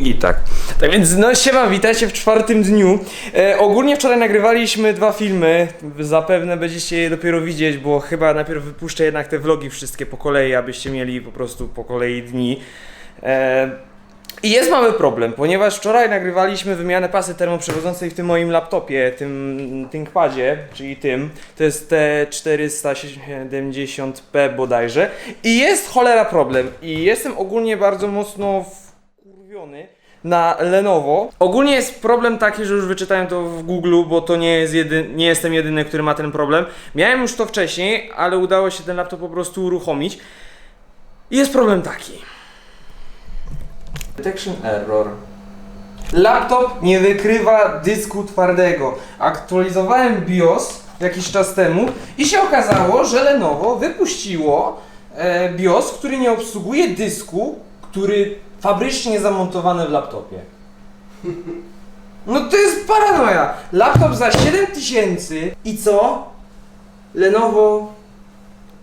I tak. Tak więc, no siema, witajcie w czwartym dniu. E, ogólnie wczoraj nagrywaliśmy dwa filmy. Zapewne będziecie je dopiero widzieć, bo chyba najpierw wypuszczę jednak te vlogi wszystkie po kolei, abyście mieli po prostu po kolei dni. E, i jest mały problem, ponieważ wczoraj nagrywaliśmy wymianę pasy termoprzewodzącej w tym moim laptopie, tym ThinkPadzie, czyli tym. To jest T470p bodajże. I jest cholera problem. I jestem ogólnie bardzo mocno wkurwiony na Lenovo. Ogólnie jest problem taki, że już wyczytałem to w Google, bo to nie, jest jedy, nie jestem jedyny, który ma ten problem. Miałem już to wcześniej, ale udało się ten laptop po prostu uruchomić. Jest problem taki. Detection error. Laptop nie wykrywa dysku twardego. Aktualizowałem BIOS jakiś czas temu i się okazało, że Lenovo wypuściło e, BIOS, który nie obsługuje dysku, który fabrycznie zamontowany w laptopie. No to jest paranoja. Laptop za 7000 i co? Lenovo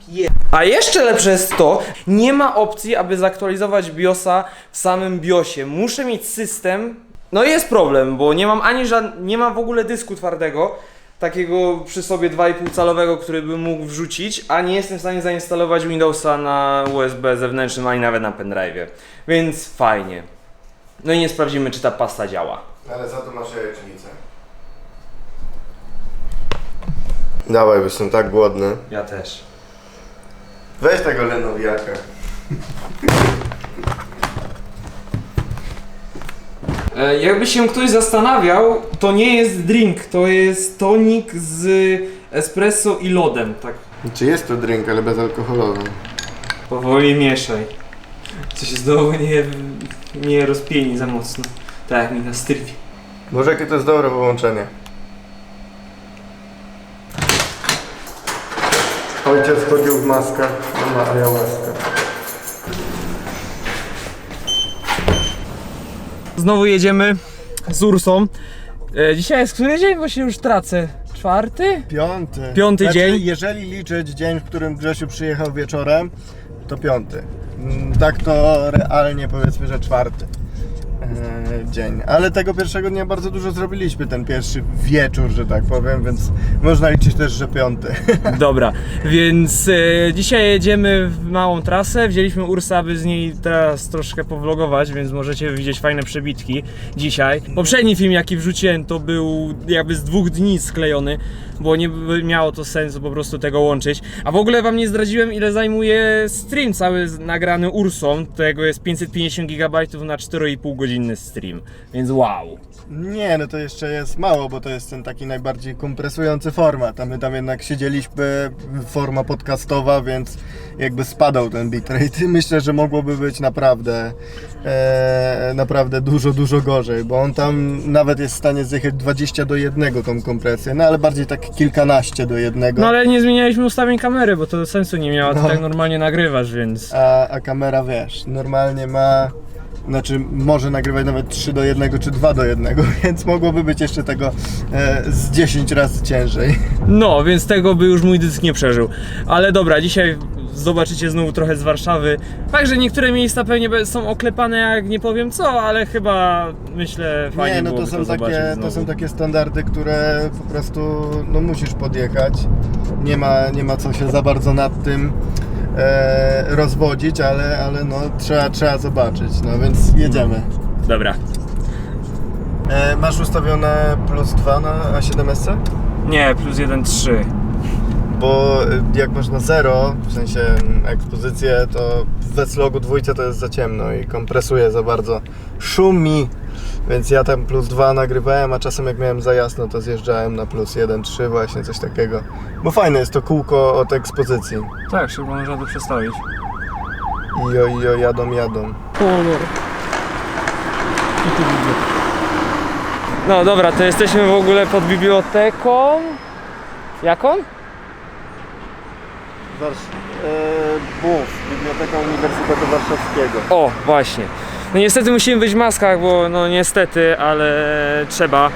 je. A jeszcze lepsze jest to, nie ma opcji, aby zaktualizować BIOSa w samym BIOSie. Muszę mieć system. No i jest problem, bo nie mam ani żad... nie mam w ogóle dysku twardego, takiego przy sobie 2,5 calowego, który bym mógł wrzucić, a nie jestem w stanie zainstalować Windowsa na USB zewnętrznym, ani nawet na pendrive'ie. Więc fajnie. No i nie sprawdzimy, czy ta pasta działa. Ale za to masz jajecznicę. Dawaj, bo jestem tak głodny. Ja też. Weź tego lenowiaka. E, Jakby się ktoś zastanawiał, to nie jest drink, to jest tonik z espresso i lodem. Tak Czy jest to drink, ale bezalkoholowy? powoli mieszaj. Co się znowu nie, nie rozpieni za mocno. Tak jak mi na strypie. Może jakie to jest dobre połączenie. Ojciec chodził w maskach, mama ayahuasca. Znowu jedziemy z Ursą. E, dzisiaj jest który dzień? Bo się już tracę. Czwarty? Piąty. Piąty znaczy, dzień? Jeżeli liczyć dzień, w którym Grzesiu przyjechał wieczorem, to piąty. Mm, Tak to realnie powiedzmy, że czwarty e, dzień. Ale tego pierwszego dnia bardzo dużo zrobiliśmy, ten pierwszy wieczór, że tak powiem, więc można liczyć też, że piąty. Dobra, więc e, dzisiaj jedziemy w małą trasę. Wzięliśmy Ursa, aby z niej teraz troszkę powlogować, więc możecie widzieć fajne przebitki dzisiaj. Poprzedni film, jaki wrzuciłem, to był jakby z dwóch dni sklejony, bo nie miało to sensu po prostu tego łączyć. A w ogóle wam nie zdradziłem, ile zajmuje stream cały nagrany Ursą. Tego jest 550 GB na 4,5 godzinny stream, więc wow. Nie, no to jeszcze jest mało, bo to jest ten taki najbardziej kompresujący format, a my tam jednak siedzieliśmy, forma podcastowa, więc jakby spadał ten bitrate. Myślę, że mogłoby być naprawdę, e, naprawdę dużo, dużo gorzej, bo on tam nawet jest w stanie zjechać 20 do 1 tą kompresję, no ale bardziej tak kilkanaście do jednego. No ale nie zmienialiśmy ustawień kamery, bo to sensu nie miało, to No. tak normalnie nagrywasz, więc... a, a kamera wiesz, normalnie ma, znaczy może nagrywać nawet 3 do 1 czy 2 do 1, więc mogłoby być jeszcze tego e, z 10 razy ciężej. No, więc tego by już mój dysk nie przeżył. Ale dobra, dzisiaj zobaczycie znowu trochę z Warszawy. Fakt, że niektóre miejsca pewnie są oklepane jak nie powiem co, ale chyba myślę fajnie Nie, no to byłoby są, zobaczyć takie, znowu. to są takie standardy, które po prostu no, musisz podjechać. Nie ma, nie ma co się za bardzo nad tym e, rozwodzić, ale, ale no, trzeba, trzeba zobaczyć, no więc jedziemy. Dobra. E, masz ustawione plus 2 na A7S? Nie, plus 1, 3. Bo y, jak masz na 0, w sensie mm, ekspozycję, to w Weslogu dwójce to jest za ciemno i kompresuje za bardzo. Szumi, więc ja tam plus 2 nagrywałem, a czasem jak miałem za jasno, to zjeżdżałem na plus 1, 3 właśnie, coś takiego. Bo fajne jest to kółko od ekspozycji. Tak, szybko można to przestawić. Ijo, ijo, jadą, jadą. Kolor. No dobra, to jesteśmy w ogóle pod biblioteką. Jaką? Warsz... BUF, Biblioteka Uniwersytetu Warszawskiego. O, właśnie. No niestety musimy być w maskach, bo no niestety, ale trzeba,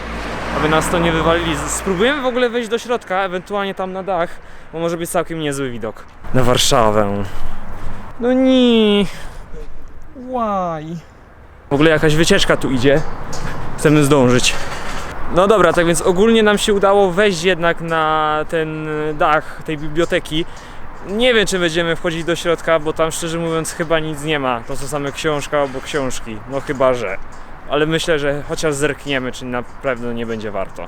aby nas to nie wywalili. Spróbujemy w ogóle wejść do środka, ewentualnie tam na dach, bo może być całkiem niezły widok. Na Warszawę. No nie. Why? W ogóle jakaś wycieczka tu idzie. Chcemy zdążyć. No dobra, tak więc ogólnie nam się udało wejść jednak na ten dach tej biblioteki. Nie wiem, czy będziemy wchodzić do środka, bo tam szczerze mówiąc chyba nic nie ma. To są same książka obok książki. No chyba, że. Ale myślę, że chociaż zerkniemy, czy na pewno nie będzie warto.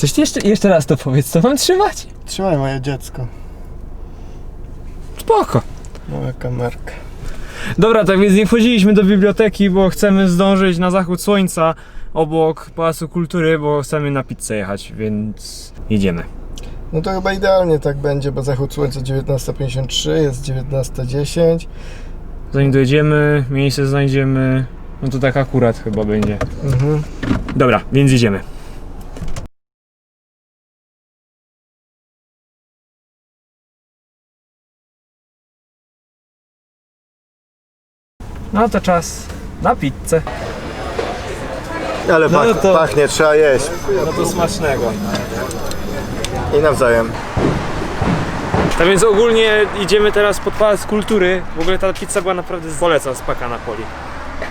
Coś ty jeszcze, jeszcze raz to powiedz, co mam trzymać? Trzymaj moje dziecko. Spoko. Mała kamerka. Dobra, tak więc nie wchodziliśmy do biblioteki, bo chcemy zdążyć na zachód słońca obok Pałacu Kultury, bo chcemy na pizzę jechać, więc jedziemy. No to chyba idealnie tak będzie, bo zachód słońca 19.53, jest 19.10. Zanim dojedziemy, miejsce znajdziemy, no to tak akurat chyba będzie. Mhm. Dobra, więc jedziemy. No to czas na pizzę. Ale No pach, to- pachnie, trzeba jeść. No to smacznego. I nawzajem. Tak więc ogólnie idziemy teraz pod Pałac Kultury. W ogóle ta pizza była naprawdę polecam z Paka Napoli.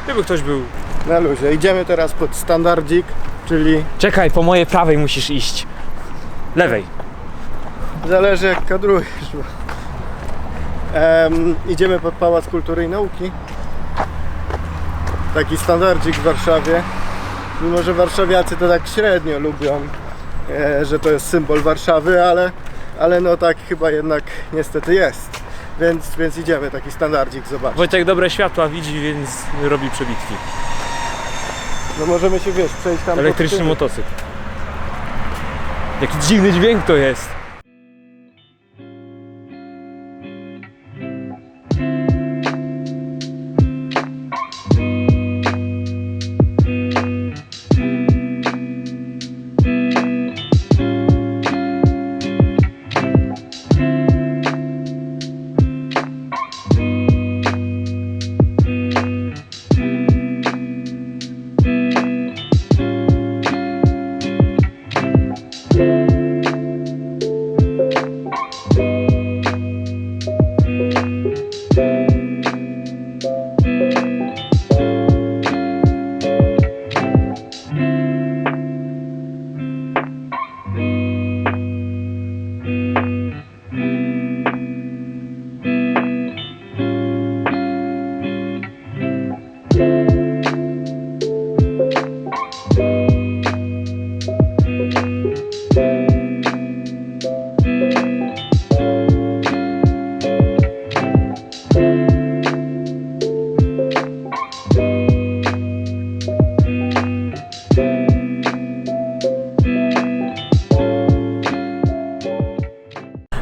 Gdyby ktoś był... Na luzie. Idziemy teraz pod standardzik, czyli Czekaj, po mojej prawej musisz iść. Lewej. zależy jak kadrujesz. Em, idziemy pod Pałac Kultury i Nauki. Taki standardzik w Warszawie. Mimo, że warszawiacy to tak średnio lubią, e, że to jest symbol Warszawy, ale, ale no tak chyba jednak niestety jest. Więc, więc idziemy taki standardzik zobaczyć. Wojtek dobre światła widzi, więc robi przebitki. No możemy się wiesz, przejść tam Elektryczny motocykl. Jaki dziwny dźwięk to jest.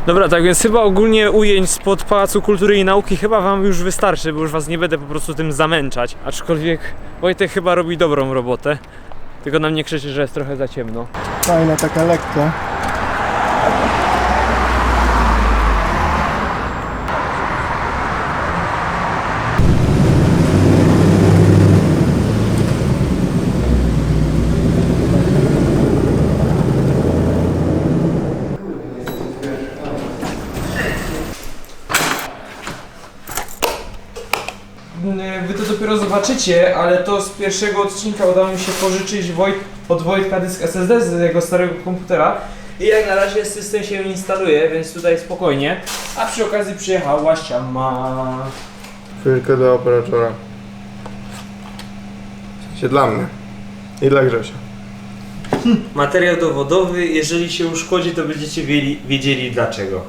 Dobra, tak więc chyba ogólnie ujęć spod Pałacu Kultury i Nauki chyba wam już wystarczy, bo już was nie będę po prostu tym zamęczać. Aczkolwiek Wojtek chyba robi dobrą robotę. Tylko na mnie krzyczy, że jest trochę za ciemno. Fajna taka lekka. Wy to dopiero zobaczycie, ale to z pierwszego odcinka udało mi się pożyczyć Wojt, od Wojtka dysk SSD z jego starego komputera. I jak na razie system się instaluje, więc tutaj spokojnie. A przy okazji przyjechała ściama. Chwilkę do operatora. W sensie dla mnie. I dla Grzesia. Materiał dowodowy, jeżeli się uszkodzi, to będziecie wiedzieli, wiedzieli dlaczego.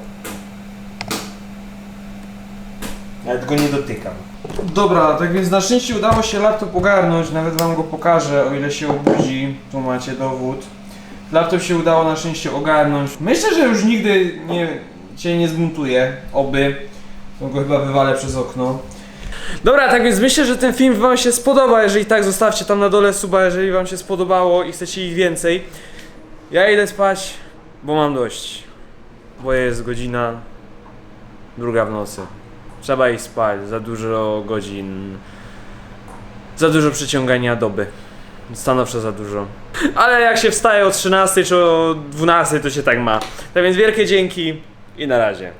Nawet go nie dotykam. Dobra, tak więc na szczęście udało się laptop ogarnąć, nawet wam go pokażę, o ile się obudzi. Tu macie dowód. Laptop się udało na szczęście ogarnąć. Myślę, że już nigdy nie, cię nie zbuntuje, oby. To go chyba wywalę przez okno. Dobra, tak więc myślę, że ten film wam się spodoba. Jeżeli tak, zostawcie tam na dole suba, jeżeli wam się spodobało i chcecie ich więcej. Ja idę spać, bo mam dość. Bo jest godzina druga w nocy. Trzeba iść spać, za dużo godzin. Za dużo przyciągania doby. Stanowczo za dużo. Ale jak się wstaje o 13 czy o 12, to się tak ma. Tak więc wielkie dzięki i na razie.